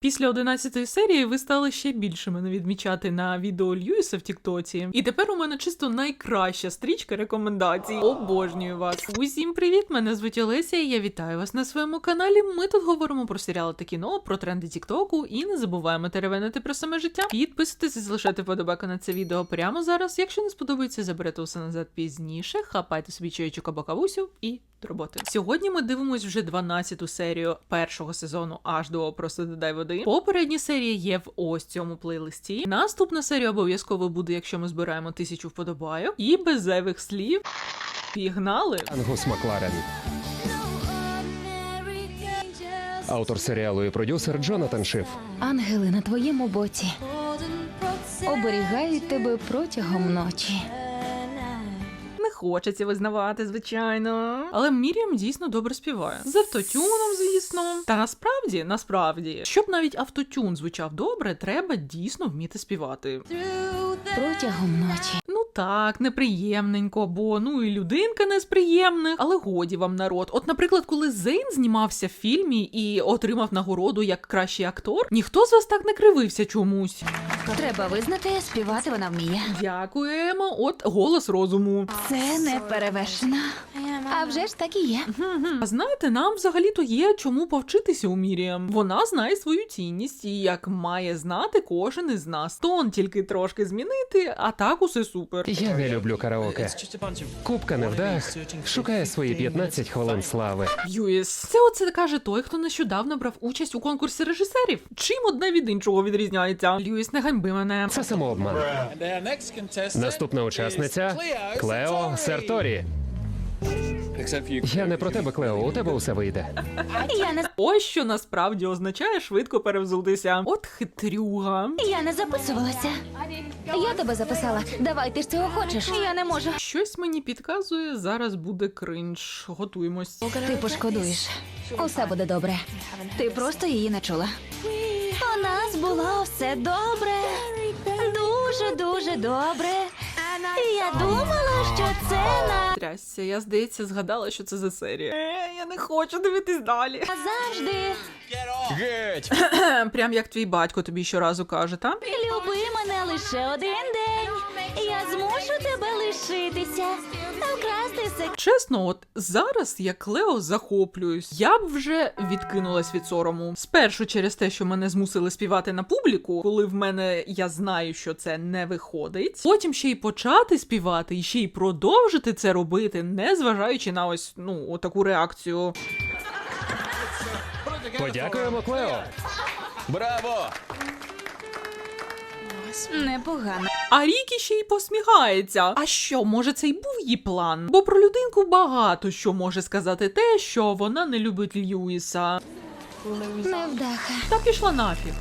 Після 11 серії ви стали ще більше мене відмічати на відео Льюіса в Тіктоці. І тепер у мене чисто найкраща стрічка рекомендацій. Обожнюю вас. Усім привіт! Мене звуть Олеся, і я вітаю вас на своєму каналі. Ми тут говоримо про серіали та кіно, про тренди Тіктоку і не забуваємо теревенити про саме життя. Підписуйтесь і залишайте вподобайку на це відео прямо зараз. Якщо не сподобається, заберете усе назад пізніше. Хапайте собі чайочок або кавусю і до роботи. Сьогодні ми дивимось вже 12-ту серію першого сезону аж до просто додай води. Попередні серії є в ось цьому плейлисті. Наступна серія обов'язково буде, якщо ми збираємо тисячу вподобайок. І без зайвих слів. Пігнали! Ангус Макларен, автор серіалу і продюсер Джонатан Шиф. Ангели на твоєму боці оберігають тебе протягом ночі. Хочеться визнавати, звичайно. Але Міріам дійсно добре співає. З автотюном, звісно. Та насправді, насправді, щоб навіть автотюн звучав добре, треба дійсно вміти співати. Протягом ночі. Так, неприємненько, бо ну і людинка не з приємних, але годі вам народ. От, наприклад, коли Зейн знімався в фільмі і отримав нагороду як кращий актор, ніхто з вас так не кривився чомусь. Треба визнати, співати вона вміє. Дякуємо, от голос розуму. Це не перевершено. А вже ж так і є. А знаєте, нам взагалі-то є чому повчитися у Міріам. Вона знає свою цінність і як має знати кожен із нас. Тон тільки трошки змінити, а так усе супер. Я не люблю караоке. Кубка невдах шукає свої 15 хвилин слави. Юїс, це оце каже той, хто нещодавно брав участь у конкурсі режисерів. Чим одне від іншого відрізняється? Льюіс, не ганьби мене. Це самообман. Наступна учасниця Клео Серторі. Я не про тебе, Клео, у тебе усе вийде. Я не Ось що насправді означає швидко перевзутися. От хитрюга. я не записувалася. Я тебе записала. Давай, ти ж цього хочеш. Я не можу. Щось мені підказує, зараз буде кринж. Готуємось. Ти пошкодуєш. Усе буде добре. Ти просто її не чула. У нас було все добре. Дуже, дуже добре. І я думала, що це на Трясся, я здається, згадала, що це за серія. Е, я не хочу дивитись далі. завжди. Прям як твій батько тобі щоразу каже, та? Люби мене лише один день. Я змушу тебе лишитися. Чесно, от зараз я Клео захоплююсь. Я б вже відкинулась від сорому. Спершу через те, що мене змусили співати на публіку, коли в мене я знаю, що це не виходить. Потім ще й почати співати, і ще й продовжити це робити, не зважаючи на ось ну отаку реакцію. Подякуємо, Клео. Браво! Непогано. А Рікі ще й посміхається. А що, може, це й був її план? Бо про людинку багато що може сказати те, що вона не любить Льюіса. Невдаха. Та пішла нафіг.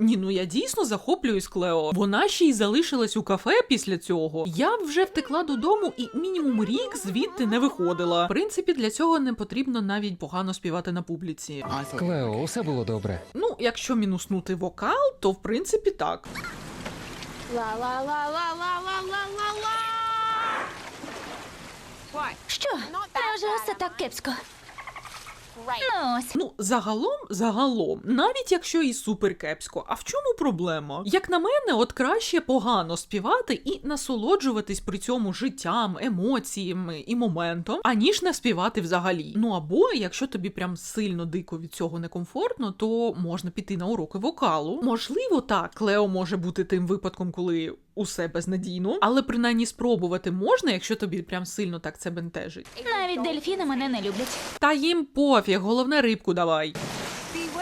Ні, ну я дійсно захоплююсь Клео. Вона ще й залишилась у кафе після цього. Я б вже втекла додому і мінімум рік звідти не виходила. В принципі, для цього не потрібно навіть погано співати на публіці. Клео, усе було добре. Ну, якщо мінуснути вокал, то в принципі так. Що? Невже все так кепсько? Ну. Ну, загалом, загалом, навіть якщо і супер кепсько, а в чому проблема? Як на мене, от краще погано співати і насолоджуватись при цьому життям, емоціями і моментом, аніж не співати взагалі. Ну або якщо тобі прям сильно дико від цього некомфортно, то можна піти на уроки вокалу. Можливо, так, Клео може бути тим випадком, коли усе безнадійно, але принаймні спробувати можна, якщо тобі прям сильно так це бентежить. Навіть дельфіни мене не люблять. Та їм пофіг, головне рибку давай.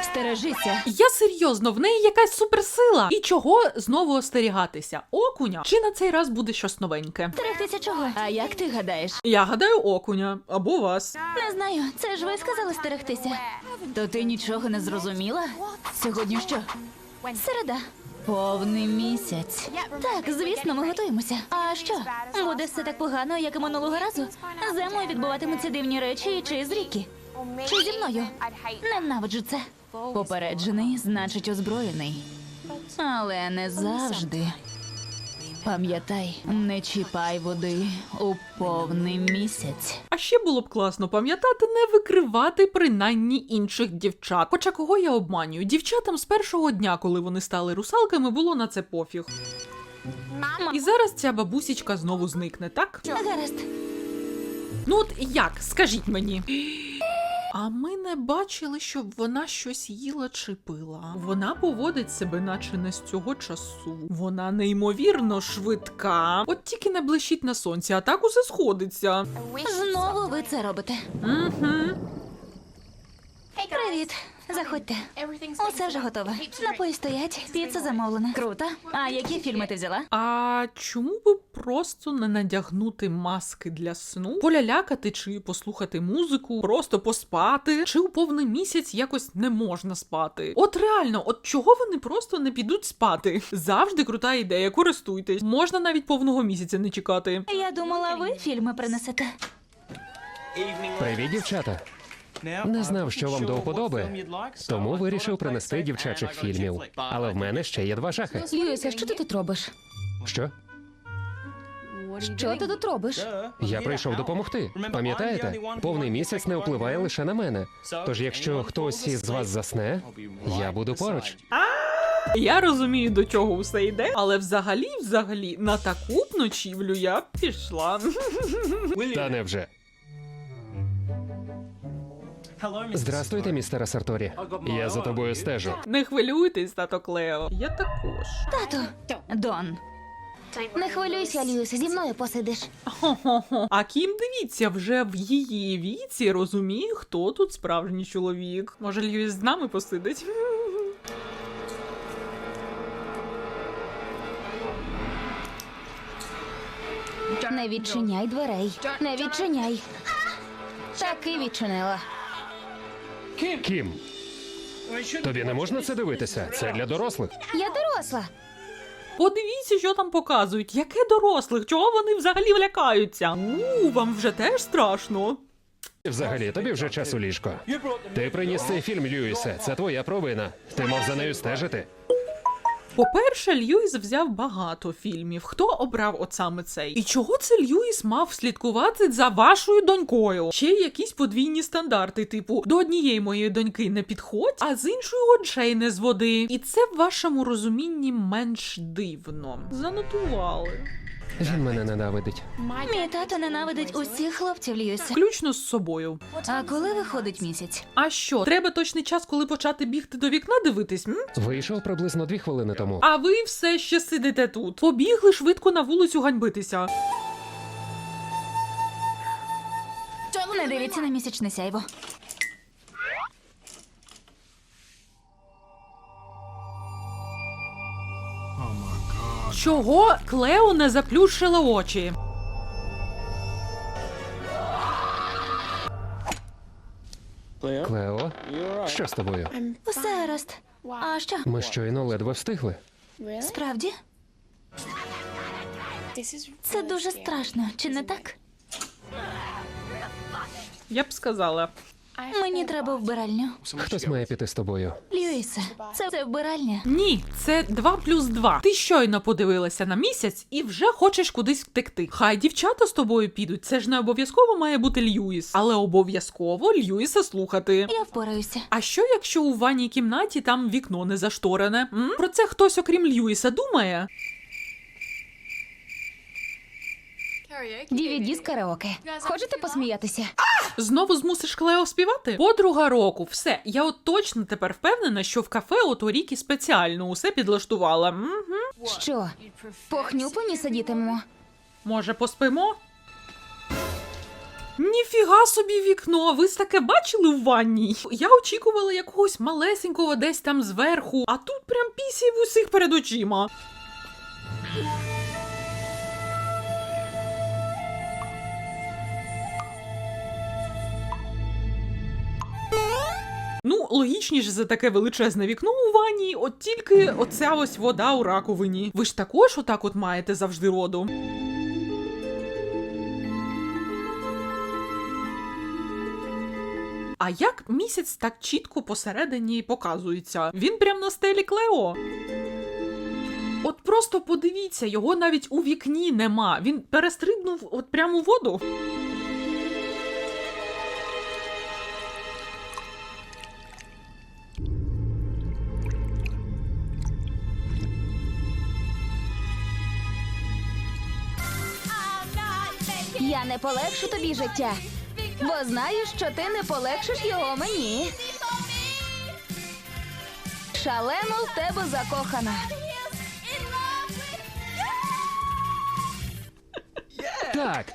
Стережися. Я серйозно, в неї якась суперсила. І чого знову остерігатися? Окуня? Чи на цей раз буде щось новеньке? Стерегтися чого? А як ти гадаєш? Я гадаю, окуня або вас. Не знаю, це ж ви сказали стерегтися. То ти нічого не зрозуміла? Сьогодні що? Середа. Повний місяць. Так, звісно, ми готуємося. А що? Буде все так погано, як і минулого разу. Зимою відбуватимуться дивні речі чи з ріки. Чи зі мною? Ненавиджу це. Попереджений, значить озброєний. Але не завжди. Пам'ятай, не чіпай води у повний місяць. А ще було б класно пам'ятати не викривати принаймні інших дівчат. Хоча кого я обманюю? Дівчатам з першого дня, коли вони стали русалками, було на це пофіг. І зараз ця бабусічка знову зникне, так? Гаразд. Ну от як, скажіть мені. А ми не бачили, щоб вона щось їла чи пила. Вона поводить себе, наче не з цього часу. Вона неймовірно швидка. От тільки не блищить на сонці, а так усе сходиться. Знову ви це робите. Угу. Привіт. Заходьте. Усе вже готове. Напої стоять, піца замовлена. Круто. А які фільми ти взяла? А чому би просто не надягнути маски для сну, полялякати чи послухати музику, просто поспати, чи у повний місяць якось не можна спати? От реально, от чого вони просто не підуть спати? Завжди крута ідея, користуйтесь. Можна навіть повного місяця не чекати. Я думала, ви фільми принесете. Привіт, дівчата. Не знав, що вам до вподоби, тому вирішив принести дівчачих фільмів. Але в мене ще є два жахи. Льюісе, що ти тут робиш? Що? Що ти тут робиш? Я прийшов допомогти. Пам'ятаєте, повний місяць не впливає лише на мене. Тож, якщо хтось із вас засне, я буду поруч. Я розумію, до чого все йде, але взагалі, взагалі, на таку б ночівлю я б пішла. Та невже. Здрастуйте, містере Сарторі. Я за тобою стежу. Не хвилюйтесь, тато Клео. Я також. Тату. Дон. Не хвилюйся, Льюісе, зі мною посидиш. А Кім, дивіться, вже в її віці розуміє, хто тут справжній чоловік. Може, Льюіс з нами посидить? Не відчиняй дверей. Не відчиняй. Таки відчинила. Кім, тобі не можна це дивитися? Це для дорослих. Я доросла. Подивіться, що там показують. Яке дорослих? Чого вони взагалі влякаються? У, вам вже теж страшно. Взагалі, тобі вже час у ліжко. Ти приніс цей фільм, Льюісе. Це твоя провина. Ти мав за нею стежити. По-перше, Льюіс взяв багато фільмів. Хто обрав от саме цей? І чого це Льюіс мав слідкувати за вашою донькою? Ще якісь подвійні стандарти, типу до однієї моєї доньки не підходь, а з іншої очей не з води. І це в вашому розумінні менш дивно. Занотували. Він мене ненавидить. Мій тато ненавидить усіх хлопців, Льюісе. Включно з собою. А коли виходить місяць? А що, треба точний час, коли почати бігти до вікна дивитись? М? Вийшов приблизно дві хвилини тому. А ви все ще сидите тут. Побігли швидко на вулицю ганьбитися. Не дивіться на місячне сяйво. Чого Клео не заплющила очі? Клео, що з тобою? Усе гаразд. А що? Ми щойно ледве встигли. Справді? Це дуже страшно, чи не так? Я б сказала. Мені треба вбиральню. Хтось має піти з тобою. Льюісе, це, це вбиральня. Ні, це 2 плюс 2. Ти щойно подивилася на місяць і вже хочеш кудись втекти. Хай дівчата з тобою підуть. Це ж не обов'язково має бути Льюіс, але обов'язково Льюіса слухати. Я впораюся. А що, якщо у ванній кімнаті там вікно не зашторене? М? Про це хтось, окрім Льюіса, думає? Дівіді з караоке. Хочете посміятися? Знову змусиш Клео співати? Подруга року, все. Я от точно тепер впевнена, що в кафе от Орікі спеціально усе підлаштувала. Угу. Що? Похнюпані сидітимемо? Може, поспимо? Ніфіга собі вікно, ви ж таке бачили в ванній? Я очікувала якогось малесенького десь там зверху, а тут прям пісі в усіх перед очима. Ну, логічніше за таке величезне вікно у ванні, от тільки оця ось вода у раковині. Ви ж також отак от маєте завжди роду. А як місяць так чітко посередині показується? Він прям на стелі Клео. От просто подивіться, його навіть у вікні нема. Він перестрибнув от прямо у воду. Я не полегшу тобі життя, бо знаю, що ти не полегшиш його мені. Шалено в тебе закохана. Так,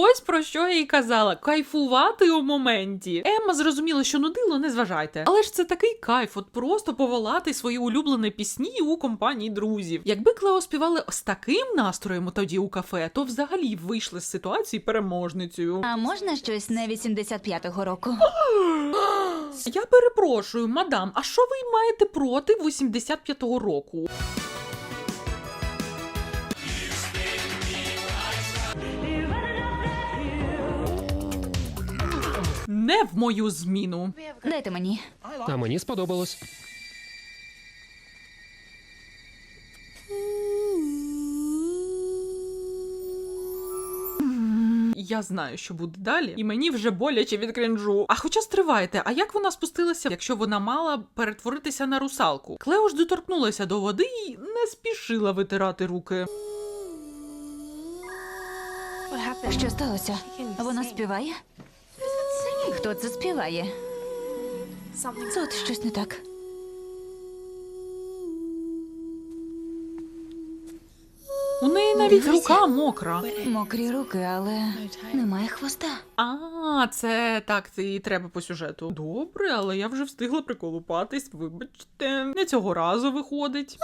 Ось про що я й казала: кайфувати у моменті. Емма зрозуміла, що нудило, не зважайте. Але ж це такий кайф, от просто поволати свої улюблені пісні у компанії друзів. Якби Клео співали з таким настроєм тоді у кафе, то взагалі вийшли з ситуації переможницею. А можна щось не 85-го року? Я перепрошую, мадам, а що ви маєте проти 85-го року? Не в мою зміну. Дайте мені. а мені сподобалось. Я знаю, що буде далі, і мені вже боляче від крінжу. А хоча стривайте, а як вона спустилася, якщо вона мала перетворитися на русалку? Клео ж доторкнулася до води і не спішила витирати руки. Що сталося? Вона співає? Хто це співає? Тут щось не так. У неї навіть рука мокра. Мокрі руки, але немає хвоста. А, це так, це і треба по сюжету. Добре, але я вже встигла приколупатись, вибачте, не цього разу виходить.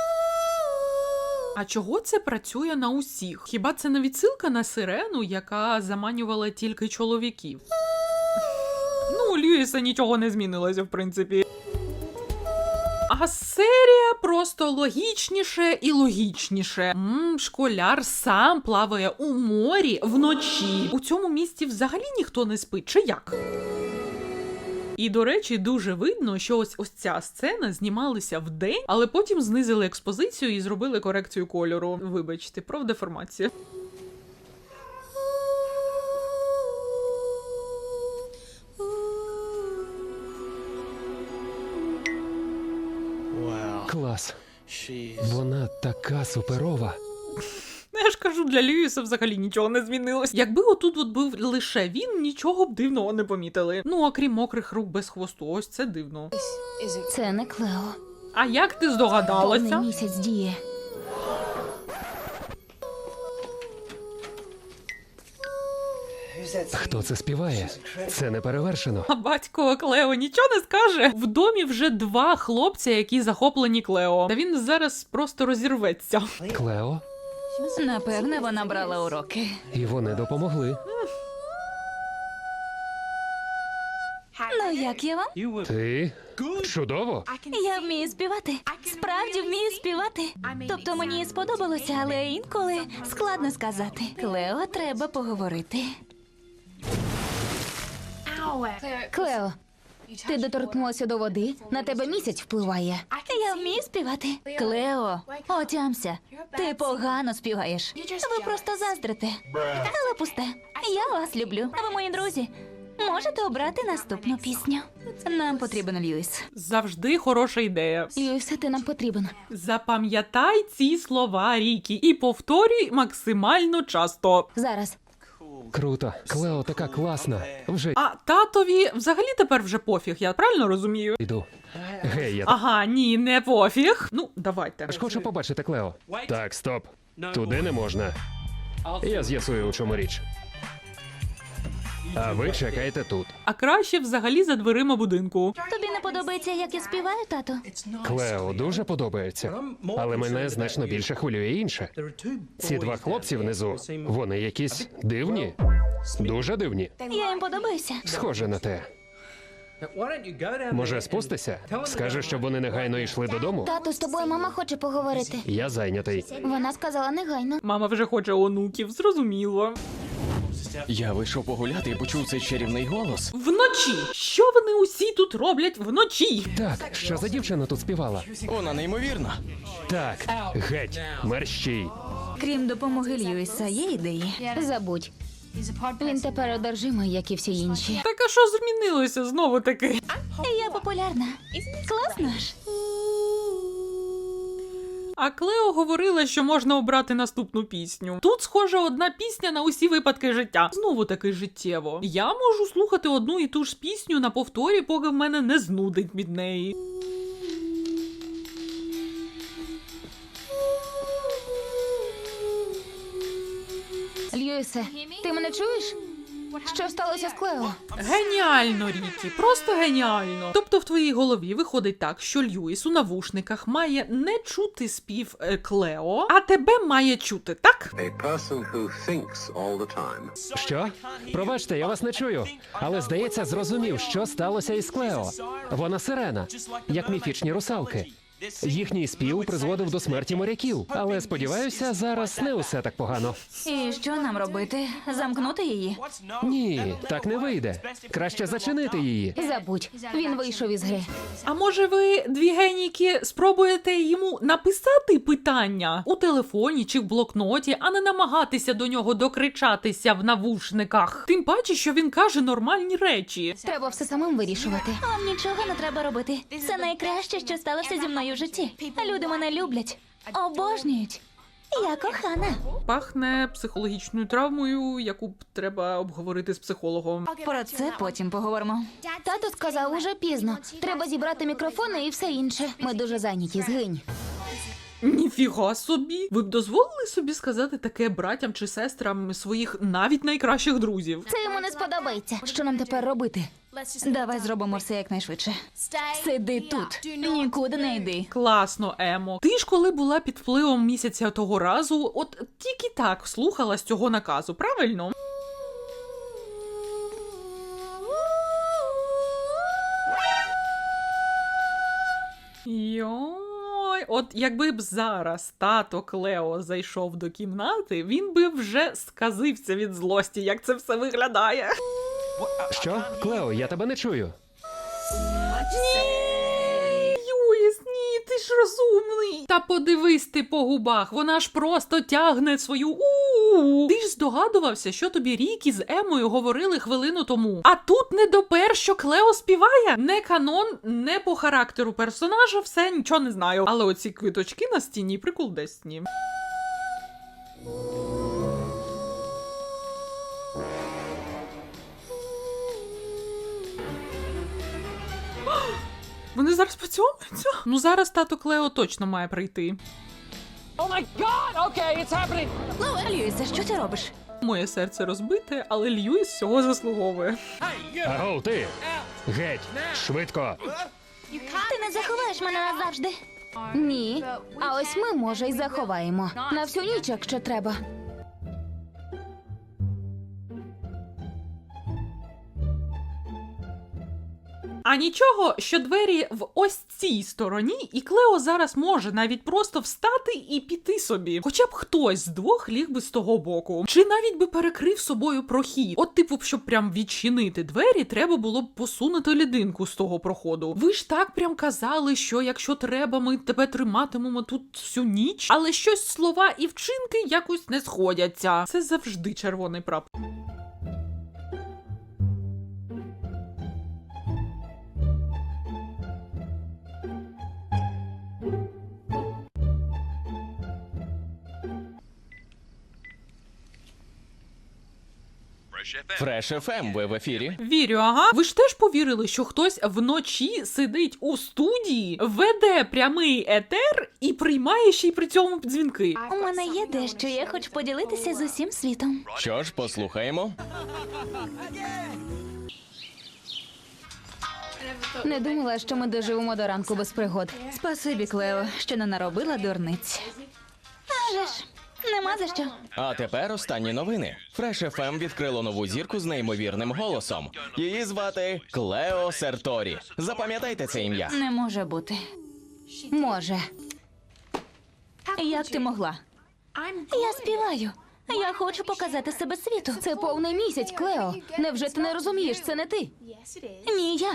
А чого це працює на усіх? Хіба це не відсилка на сирену, яка заманювала тільки чоловіків? Ну, нічого не змінилося, в принципі. А серія просто логічніше і логічніше. М, школяр сам плаває у морі вночі. У цьому місті взагалі ніхто не спить, чи як? І до речі, дуже видно, що ось ось ця сцена знімалася вдень, але потім знизили експозицію і зробили корекцію кольору. Вибачте, профдеформація. Клас. Вона така суперова. Ну, Я ж кажу, для Льюіса взагалі нічого не змінилось. Якби отут от був лише він, нічого б дивного не помітили. Ну, окрім мокрих рук без хвосту, ось це дивно. Це не Клео. А як ти Повний здогадалася? місяць діє. Хто це співає? Це не перевершено. А батько Клео нічого не скаже. В домі вже два хлопця, які захоплені Клео. Та він зараз просто розірветься. Клео, Напевне, вона брала уроки. і вони допомогли. Ну, як я вам? Ти чудово. Я вмію співати. Справді вмію співати. Тобто мені сподобалося, але інколи складно сказати. Клео, треба поговорити. Клео, ти доторкнулася до води, на тебе місяць впливає. Я вмію співати. Клео, отямся. Ти погано співаєш. Ви просто заздрите. Але пусте. Я вас люблю. А ви мої друзі. Можете обрати наступну пісню. Нам потрібен Льюіс. Завжди хороша ідея. Льюісе, ти нам потрібен. Запам'ятай ці слова Рікі і повторюй максимально часто. Зараз. Круто. Клео така класна. Вже А татові взагалі тепер вже пофіг, я правильно розумію? йду. Гей, я Ага, ні, не пофіг. Ну, давайте. ж хочу побачити Клео. Так, стоп. Туди не можна. Я з'ясую, у чому річ. А ви чекайте тут. А краще взагалі за дверима будинку. Тобі не подобається, як я співаю, тату? Клео дуже подобається, але мене значно більше хвилює інше. Ці два хлопці внизу, вони якісь дивні, дуже дивні. Я їм подобаюся. Схоже на те. Може, спустися? Скажеш, щоб вони негайно йшли додому? Тату, з тобою мама хоче поговорити. Я зайнятий. Вона сказала негайно. Мама вже хоче онуків, зрозуміло. Я вийшов погуляти і почув цей чарівний голос. Вночі. Що вони усі тут роблять вночі? Так, що за дівчина тут співала? Вона неймовірна. Так, геть, мерщій. Крім допомоги Льюіса, є ідеї? Забудь. Він тепер одержимий, як і всі інші. Так а що змінилося знову таки? Я популярна. Класно ж. А Клео говорила, що можна обрати наступну пісню. Тут схожа одна пісня на усі випадки життя. Знову таки життєво. Я можу слухати одну і ту ж пісню на повторі, поки в мене не знудить від неї. Льюісе, ти мене чуєш? Що сталося з Клео? Геніально, Рікі, просто геніально. Тобто в твоїй голові виходить так, що Льюіс у навушниках має не чути спів е, Клео, а тебе має чути, так? A person who thinks all the time. Що? Пробачте, я вас не чую. Але здається, зрозумів, що сталося із Клео. Вона сирена, як міфічні русалки. Їхній спів призводив до смерті моряків. Але сподіваюся, зараз не усе так погано. І що нам робити? Замкнути її? Ні, так не вийде. Краще зачинити її. Забудь. Він вийшов із гри. А може ви, дві генійки, спробуєте йому написати питання у телефоні чи в блокноті, а не намагатися до нього докричатися в навушниках? Тим паче, що він каже нормальні речі. Треба все самим вирішувати. Вам нічого не треба робити. Це найкраще, що сталося зі мною в житті. Люди мене люблять, обожнюють. Я кохана. Пахне психологічною травмою, яку б треба обговорити з психологом. Про це потім поговоримо. Тато сказав уже пізно. Треба зібрати мікрофони і все інше. Ми дуже зайняті. Згинь. Ніфіга собі. Ви б дозволили собі сказати таке братям чи сестрам своїх навіть найкращих друзів? Це йому не сподобається. Що нам тепер робити? Давай зробимо все якнайшвидше. Сиди тут. Нікуди не йди. Класно, Емо. Ти ж коли була під впливом місяця того разу, от тільки так слухала з цього наказу, правильно? Йой, от якби б зараз тато Клео зайшов до кімнати, він би вже сказився від злості, як це все виглядає. Що? Клео, я тебе не чую. Юїс, ні, ти ж розумний. Та подивись ти по губах, вона ж просто тягне свою у. Ти ж здогадувався, що тобі Рікі з Емою говорили хвилину тому. А тут не допер, що Клео співає. Не канон, не по характеру персонажа, все нічого не знаю. Але оці квиточки на стіні приколдесні. Вони зараз поцьомуються? Ну зараз тато Клео точно має прийти. Льюісе, що ти робиш? Моє серце розбите, але Льюіс цього заслуговує. Агов, ти! Геть! Швидко! Ти не заховаєш мене назавжди. Ні. А ось ми, може, й заховаємо. На всю ніч, якщо треба. А нічого, що двері в ось цій стороні, і Клео зараз може навіть просто встати і піти собі. Хоча б хтось з двох ліг би з того боку, чи навіть би перекрив собою прохід. От, типу, щоб прям відчинити двері, треба було б посунути людинку з того проходу. Ви ж так прям казали, що якщо треба, ми тебе триматимемо тут всю ніч, але щось слова і вчинки якось не сходяться. Це завжди червоний прапор. Фреш ФМ, ви в ефірі. Вірю, ага. Ви ж теж повірили, що хтось вночі сидить у студії, веде прямий етер і приймає ще й при цьому дзвінки. У мене є дещо, я хочу поділитися з усім світом. Що ж, послухаємо. Не думала, що ми доживемо до ранку без пригод. Спасибі, Клео, що не наробила дурниць. А ж, нема за що. А тепер останні новини. Фреш ФМ відкрило нову зірку з неймовірним голосом. Її звати Клео Серторі. Запам'ятайте це ім'я. Не може бути. Може. Як ти могла? Я співаю. Я хочу показати себе світу. Це повний місяць, Клео. Невже ти не розумієш, це не ти? Ні, я.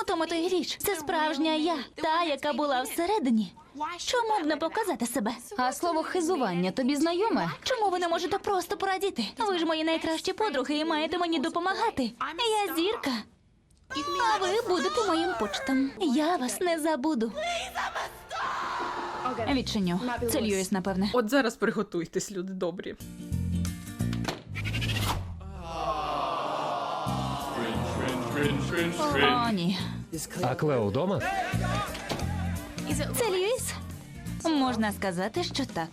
У тому то й річ. Це справжня я, та, яка була всередині. Чому б не показати себе? А слово хизування тобі знайоме? Чому ви не можете просто порадіти? Ви ж мої найкращі подруги і маєте мені допомагати. Я зірка. А ви будете моїм почтом. Я вас не забуду. Відчиню. Це Льюіс, напевне. От зараз приготуйтесь, люди добрі. О, ні. А Клео вдома? Це Льюіс? Можна сказати, що так.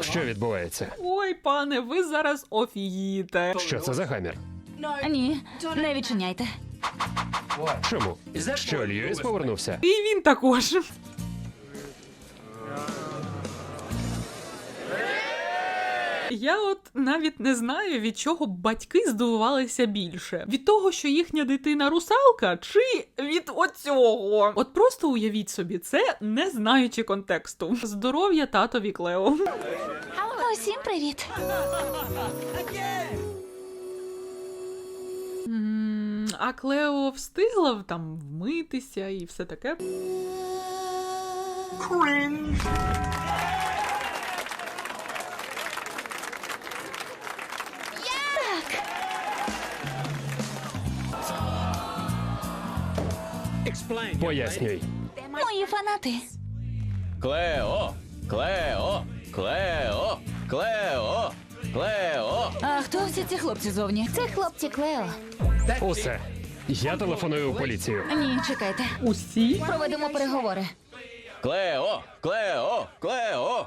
Що відбувається? Ой, пане, ви зараз офігієте. Що це за гамір? Ні, не відчиняйте. Чому? Що Льюіс повернувся? І він також. Я от навіть не знаю, від чого батьки здивувалися більше: від того, що їхня дитина русалка, чи від оцього. От просто уявіть собі, це не знаючи контексту. Здоров'я татові Клео. Усім привіт. А Клео встигла там вмитися і все таке. Пояснюй. Мої фанати. Клео! Клео! Клео! Клео! Клео! А хто всі ці хлопці зовні? Це хлопці Клео. Усе. Я телефоную у поліцію. Ні, чекайте. Усі Проведемо переговори. Клео! Клео! Клео!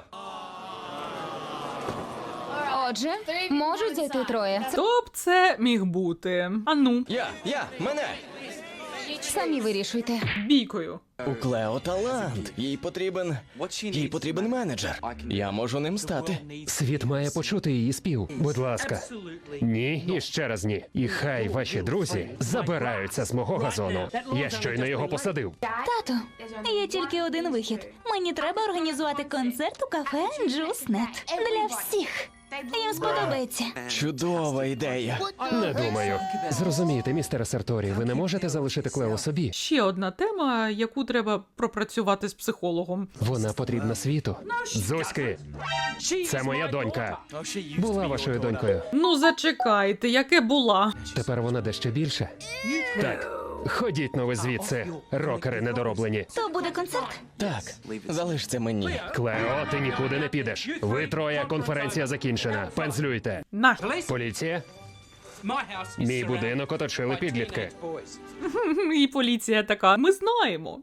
Отже, можуть зайти троє. Хто б це міг бути? Ану, Я! Я! Мене! Самі вирішуйте. бійкою. У Клео талант. Їй потрібен. Їй потрібен менеджер. Я можу ним стати. Світ має почути її спів. Будь ласка. Ні, і ще раз ні. І хай ваші друзі забираються з мого газону. Я щойно його посадив. Тату, є тільки один вихід. Мені треба організувати концерт у кафе Джуснет для всіх. Їм сподобається. Чудова ідея. Не думаю. Зрозумієте, містере Сарторі, ви не можете залишити Клео собі. Ще одна тема, яку треба пропрацювати з психологом. Вона потрібна світу. Зузьки, це моя донька. Була вашою донькою. Ну зачекайте, яке була. Тепер вона дещо більше. Так, ходіть ну ви звідси, рокери недороблені. То буде концерт. Так, залиш це мені. Клео, ти нікуди не підеш. Ви троє, конференція закінчена. Пензлюйте. На Поліція, мій будинок оточили підлітки. і поліція така. Ми знаємо.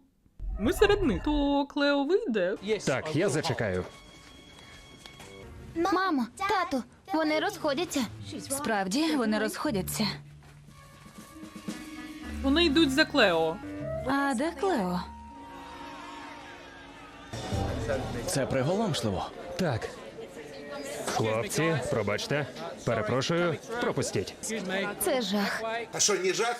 Ми серед них. То Клео вийде. Так, я зачекаю. Мамо, тату, вони розходяться. Справді, вони розходяться. Вони йдуть за Клео. А де Клео? Це приголомшливо. Так. Хлопці, пробачте. Перепрошую, пропустіть. Це жах.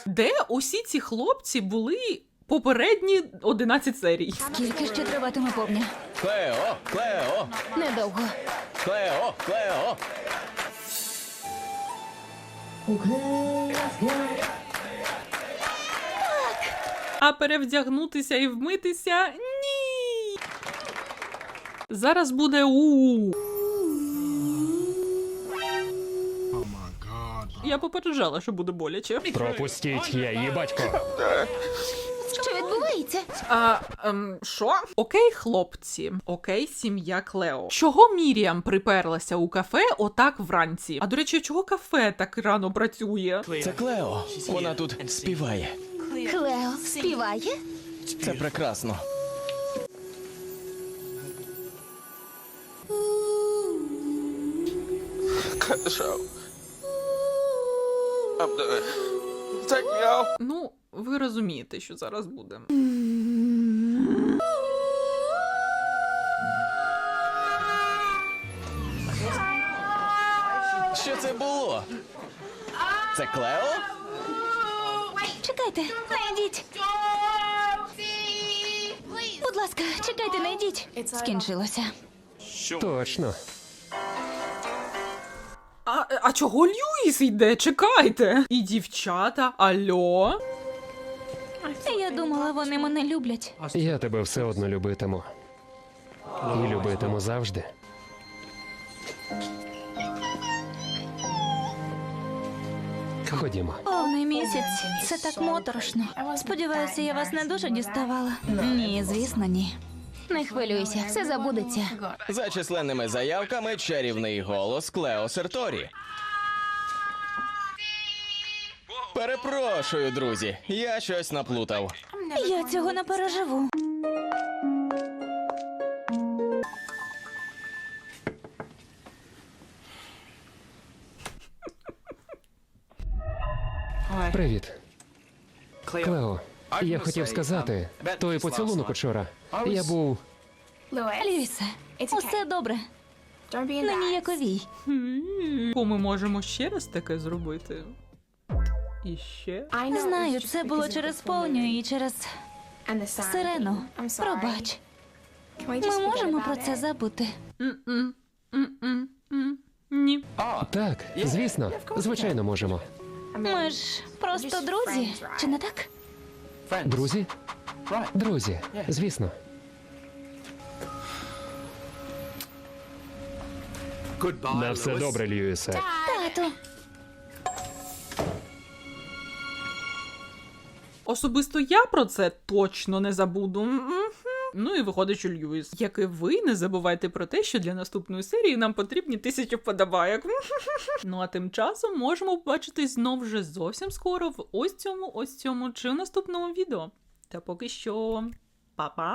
Де усі ці хлопці були попередні 11 серій? Скільки ще триватиме повня? Клео! Клео! Недовго. Клео! Клео! А перевдягнутися і вмитися ні. Зараз буде у. Я попереджала, що буде боляче. Пропустіть, я її батько. Що відбувається? А ем, що? Окей, хлопці, окей, сім'я Клео. Чого Міріам приперлася у кафе отак вранці? А до речі, чого кафе так рано працює? Це Клео. Вона тут співає. Клео співає? Це прекрасно. Cut the show. I'm done. Take me off. Ну, ви розумієте, що зараз буде. Що це було? Це Клео? Чекайте, не йдіть. Будь ласка, чекайте, не йдіть. Скінчилося. Точно. А, а чого Льюіс йде? Чекайте. І дівчата, альо. Я думала, вони мене люблять. Я тебе все одно любитиму. І любитиму завжди. Ходімо. Повний місяць. Це так моторошно. Сподіваюся, я вас не дуже діставала. Ні, звісно, ні. Не хвилюйся, все забудеться. За численними заявками чарівний голос Клео Серторі. Перепрошую, друзі, я щось наплутав. Я цього не переживу. Я хотів сказати, той поцілунок учора. Я був. Льюісе, усе добре. Не ніяковій. Бо ми можемо ще раз таке зробити. І ще. Знаю, це було через повню і через сирену. Пробач. Ми можемо про це забути. Ні. Так, звісно, звичайно, можемо. Ми ж просто друзі, чи не так? Друзі? Друзі, звісно. На все добре, Льюісе. Тату. Особисто я про це точно не забуду. Мгм. Ну і виходить, що Льюіс. Як і ви, не забувайте про те, що для наступної серії нам потрібні тисячі вподобайок. Ну а тим часом можемо побачитись знов вже зовсім скоро в ось цьому, ось цьому чи в наступному відео. Та поки що, па-па!